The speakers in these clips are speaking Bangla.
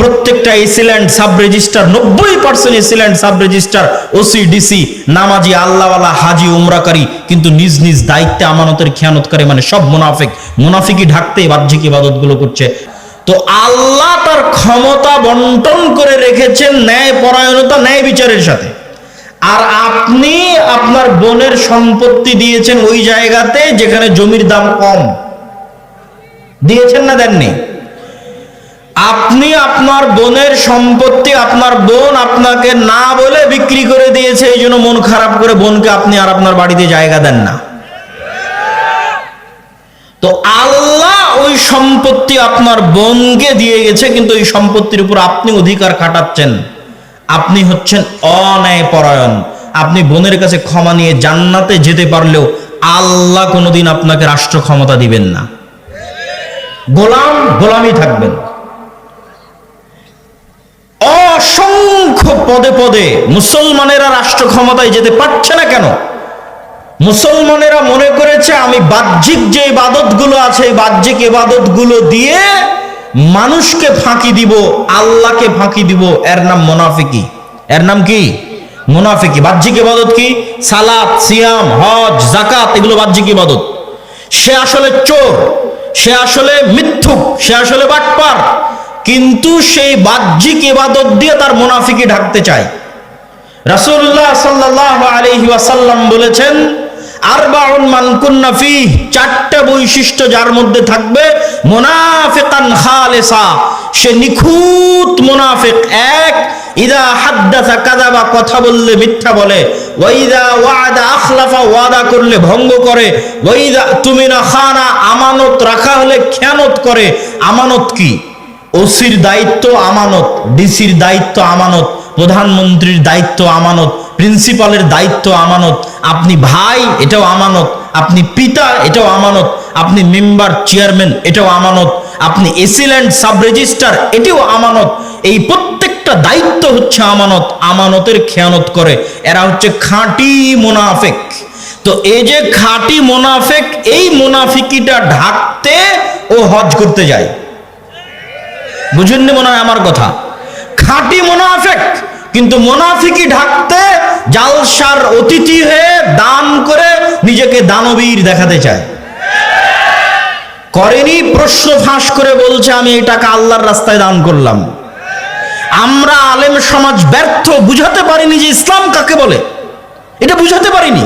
প্রত্যেকটা এসিল্যান্ড সাব রেজিস্টার নব্বই percent AC land sub registrar OC DC নামাজি, আল্লাহওয়ালা, হাজি, উমরাকারী, কিন্তু নিজ নিজ দায়িত্বে আমানতের খেয়ানত করে মানে সব মুনাফিক। মুনাফিকি ঢাকতে বাহ্যিক ইবাদতগুলো করছে। তো আল্লাহ তার ক্ষমতা বন্টন করে রেখেছেন ন্যায় পরায়ণতা ন্যায় বিচারের সাথে। আর আপনি আপনার বোনের সম্পত্তি দিয়েছেন ওই জায়গাতে যেখানে জমির দাম কম। দিয়েছেন না দেননি? আপনি আপনার বোনের সম্পত্তি, আপনার বোন আপনাকে না বলে বিক্রি করে দিয়েছে, এই জন্য মন খারাপ করে বোনকে আপনি আর আপনার বাড়িতে জায়গা দেন না। তো আল্লাহ ওই সম্পত্তি আপনার বোনকে দিয়ে গেছে, কিন্তু ওই সম্পত্তির উপর আপনি অধিকার খাটাচ্ছেন। আপনি হচ্ছেন অন্যায় পরায়ণ আপনি বোনের কাছে ক্ষমা নিয়ে জান্নাতে যেতে পারলেও আল্লাহ কোনোদিন আপনাকে রাষ্ট্র ক্ষমতা দিবেন না। গোলাম গোলামই থাকবেন। অসংখ্য পদে পদে মুসলমানেরা রাষ্ট্র ক্ষমতায় যেতে পারছে না কেন? মুসলমানেরা মনে করেছে, আমি বাহ্যিক যে ইবাদতগুলো আছে, এই বাহ্যিক ইবাদতগুলো দিয়ে মানুষকে ফাঁকি দিব, আল্লাহকে ফাঁকি দিব। এর নাম মোনাফিকি। এর নাম কি? মুনাফিকি। বাহ্যিক ইবাদত কি? সালাত, সিয়াম, হজ জাকাত এগুলো বাহ্যিক ইবাদত। সে আসলে চোর, সে আসলে মিথ্যুক, সে আসলে বাটপার। কিন্তু সেই বাহ্যিক ইবাদত দিয়ে তার মুনাফিকি ঢাকতে চায়। রাসূলুল্লাহ সাল্লাল্লাহু আলাইহি ওয়াসাল্লাম বলেছেন, আরবাউন মান কুন্না ফি চারটা বৈশিষ্ট্য যার মধ্যে থাকবে, মুনাফিকান খালিসা, সে নিখুঁত মুনাফিক এক, ইদা হাদ্দাসা কাযাবা, কথা বললে মিথ্যা বলে, ওয়াইদা ওয়াদা আখলাফা, ওয়াদা করলে ভঙ্গ করে, ওয়াইদা তুমিনা খানা, আমানত রাখা হলে খেয়ানত করে, আমানত কি? ওসির দায়িত্ব আমানত, ডিসির দায়িত্ব আমানত, প্রধানমন্ত্রীর দায়িত্ব আমানত, প্রিন্সিপালের দায়িত্ব আমানত। আপনি ভাই, এটাও আমানত। আপনি পিতা, এটাও আমানত। আপনি মেম্বার, চেয়ারম্যান, এটাও আমানত। আপনি এসিল্যান্ড সাব রেজিস্টার এটাও আমানত। এই প্রত্যেকটা দায়িত্ব হচ্ছে আমানত। আমানতের খেয়ানত করে। এরা হচ্ছে খাঁটি মোনাফেক। তো এই যে খাঁটি মোনাফেক, এই মুনাফিকিটা ঢাকতে ও হজ করতে যায়। বুঝেননি মনে হয় আমার কথা? খাঁটি মোনাফেক, কিন্তু মোনাফিকি ঢাকতে জালসার অতিথি হয়ে দান করে নিজেকে দানবীর দেখাতে চায়। করেনি, প্রশ্ন ফাঁস করে বলছে, আমি এই টাকা আল্লাহর রাস্তায় দান করলাম। আমরা আলেম সমাজ ব্যর্থ, বুঝাতে পারিনি যে ইসলাম কাকে বলে। এটা বুঝাতে পারিনি।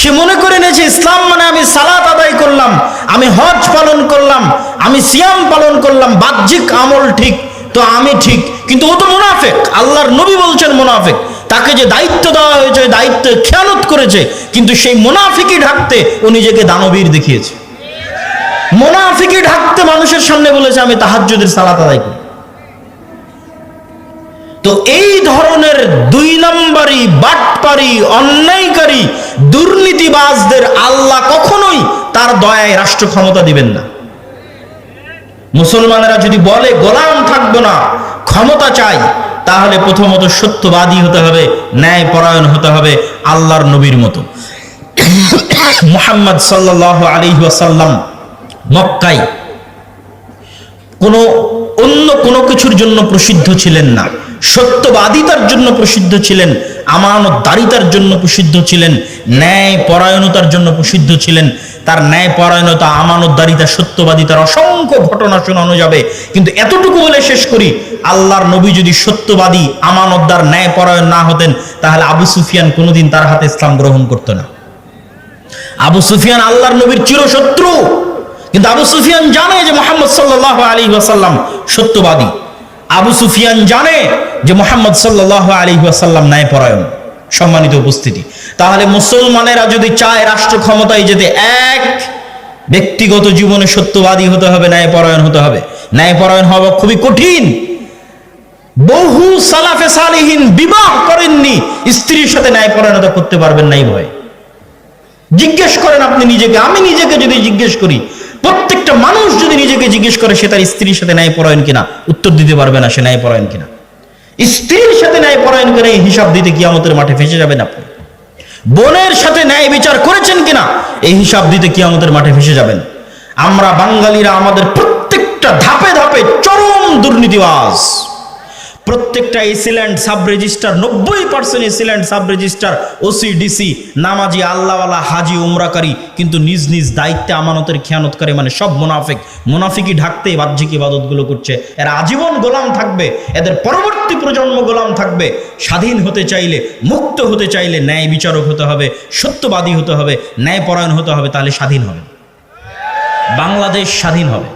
সে মনে করে নিয়েছে, ইসলাম মানে আমি সালাত আদায় করলাম আমি হজ পালন করলাম, আমি সিয়াম পালন করলাম, বাহ্যিক আমল ঠিক, তো আমি ঠিক। কিন্তু ও তো মুনাফেক, আল্লাহর নবী বলছেন মুনাফেক। তাকে যে দায়িত্ব দেওয়া হয়েছে দায়িত্ব খেয়ালত করেছে, কিন্তু সেই মুনাফিকি ঢাকতে ও নিজেকে দানবীর দেখিয়েছে। মুনাফিকি ঢাকতে মানুষের সামনে বলেছে, আমি তাহাজ্জুদের সালাত আদায় করি। তো এই ধরনের দুই নম্বরই বাটপারি, অন্যায়কারী, দুর্নীতিবাজদের আল্লাহ কখনোই তার দয়ায় রাষ্ট্র ক্ষমতা দিবেন না। মুসলমানেরা যদি বলে, গোলাম থাকব না, ক্ষমতা চাই, তাহলে প্রথমত সত্যবাদী হতে হবে ন্যায় পরায়ণ হতে হবে আল্লাহর নবীর মতো। মুহাম্মদ সাল্লাহ আলী ওয়াসাল্লাম মক্কায় কোনো অন্য কোনো কিছুর জন্য প্রসিদ্ধ ছিলেন না। সত্যবাদিতার জন্য প্রসিদ্ধ ছিলেন, আমানতদারিতার জন্য প্রসিদ্ধ ছিলেন ন্যায় পরায়ণতার জন্য প্রসিদ্ধ ছিলেন। তার ন্যায় পরায়ণতা আমানতদারিতা, সত্যবাদিতার অসংখ্য ঘটনা শোনানো যাবে। কিন্তু এতটুকু বলে শেষ করি, আল্লাহর নবী যদি সত্যবাদী, আমানতদার ন্যায় পরায়ণ না হতেন, তাহলে আবু সুফিয়ান কোনোদিন তার হাতে ইসলাম গ্রহণ করতো না। আবু সুফিয়ান আল্লাহর নবীর চিরশত্রু। কিন্তু আবু সুফিয়ান জানে যে মোহাম্মদ সাল্লাহ আলী সত্যবাদী। আবু সুফিয়ান জানে যে মোহাম্মদ সাল্লাহ আলী ওয়াসাল্লাম ন্যায়পরায়ণ, সম্মানিত উপস্থিতি। তাহলে মুসলমানেরা যদি চায় রাষ্ট্র ক্ষমতায় যেতে, এক, ব্যক্তিগত জীবনে সত্যবাদী হতে হবে, ন্যায়পরায়ণ হতে হবে। ন্যায়পরায়ণ হওয়া খুবই কঠিন। বহু সালাফে সালিহীন বিবাহ করেননি, স্ত্রীর সাথে ন্যায়পরায়ণতা করতে পারবেন নাই ভয়। জিজ্ঞেস করেন আপনি নিজেকে, আমি নিজেকে যদি জিজ্ঞেস করি প্রত্যেকটা মানুষ যদি নিজেকে জিজ্ঞেস করে, সে তার স্ত্রীর সাথে ন্যায় পরায়ণ কিনা? উত্তর দিতে পারবে না, সে ন্যায় পরায়ণ কিনা? স্ত্রীর সাথে ন্যায় পরায়ণ করে এই হিসাব দিতে কি আমাদের মাঠে ফেসে যাবেন আপনি। বোনের সাথে ন্যায় বিচার করেছেন কিনা, এই হিসাব দিতে কি আমাদের মাঠে ফেসে যাবেন। আমরা বাঙালিরা আমাদের প্রত্যেকটা ধাপে ধাপে চরম দুর্নীতিবাজ। প্রত্যেকটা এসিল্যান্ড সাব রেজিস্টার নব্বই percent AC land sub registrar OC DC নামাজি আল্লাহওয়ালা হাজি উমরাকারী, কিন্তু নিজ নিজ দায়িত্বে আমানতের খেয়ানতকারী মানে সব মুনাফিক মুনাফিকি ঢাকতে বাহ্যিক ইবাদতগুলো করছে। এরা আজীবন গোলাম থাকবে, এদের পরবর্তী প্রজন্ম গোলাম থাকবে। স্বাধীন হতে চাইলে, মুক্ত হতে চাইলে ন্যায় বিচারক হতে হবে, সত্যবাদী হতে হবে, ন্যায়পরায়ণ হতে হবে, তাহলে স্বাধীন হবে। বাংলাদেশ স্বাধীন হবে।